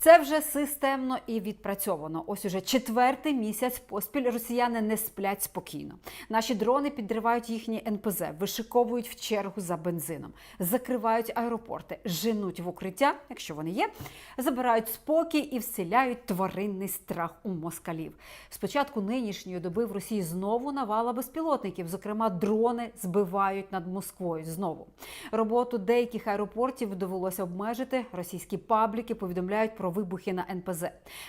Це вже системно і відпрацьовано. Ось уже четвертий місяць поспіль росіяни не сплять спокійно. Наші дрони підривають їхні НПЗ, вишиковують в чергу за бензином, закривають аеропорти, женуть в укриття, якщо вони є, забирають спокій і вселяють тваринний страх у москалів. Спочатку нинішньої доби в Росії знову навала безпілотників, зокрема, дрони збивають над Москвою знову. Роботу деяких аеропортів довелося обмежити. Російські пабліки повідомляють про вибухи на НПЗ.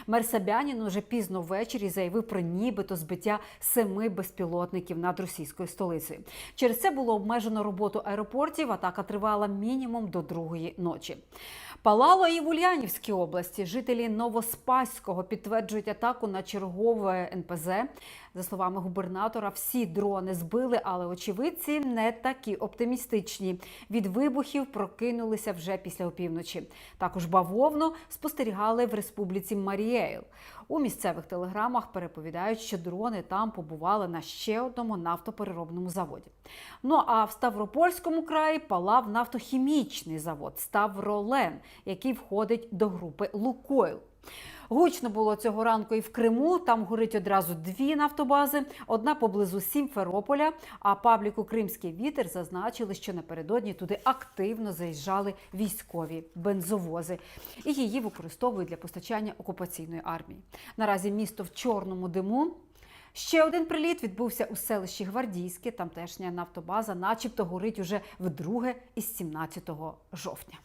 Мер Сабянін уже пізно ввечері заявив про нібито збиття семи безпілотників над російською столицею. Через це було обмежено роботу аеропортів. Атака тривала мінімум до другої ночі. Палало і в Ульянівській області. Жителі Новоспаського підтверджують атаку на чергове НПЗ. За словами губернатора, всі дрони збили, але очевидці не такі оптимістичні. Від вибухів прокинулися вже після опівночі. Також бавовну спостерігали в республіці Маріейл. У місцевих телеграмах переповідають, що дрони там побували на ще одному нафтопереробному заводі. Ну а в Ставропольському краї палав нафтохімічний завод Ставролен, який входить до групи Лукойл. Гучно було цього ранку і в Криму. Там горить одразу дві нафтобази: одна поблизу Сімферополя. А пабліку Кримський вітер зазначили, що напередодні туди активно заїжджали військові бензовози, і її використовують для постачання окупаційної армії. Наразі місто в чорному диму. Ще один приліт відбувся у селищі Гвардійське. Тамтешня нафтобаза, начебто, горить уже вдруге із 17 жовтня.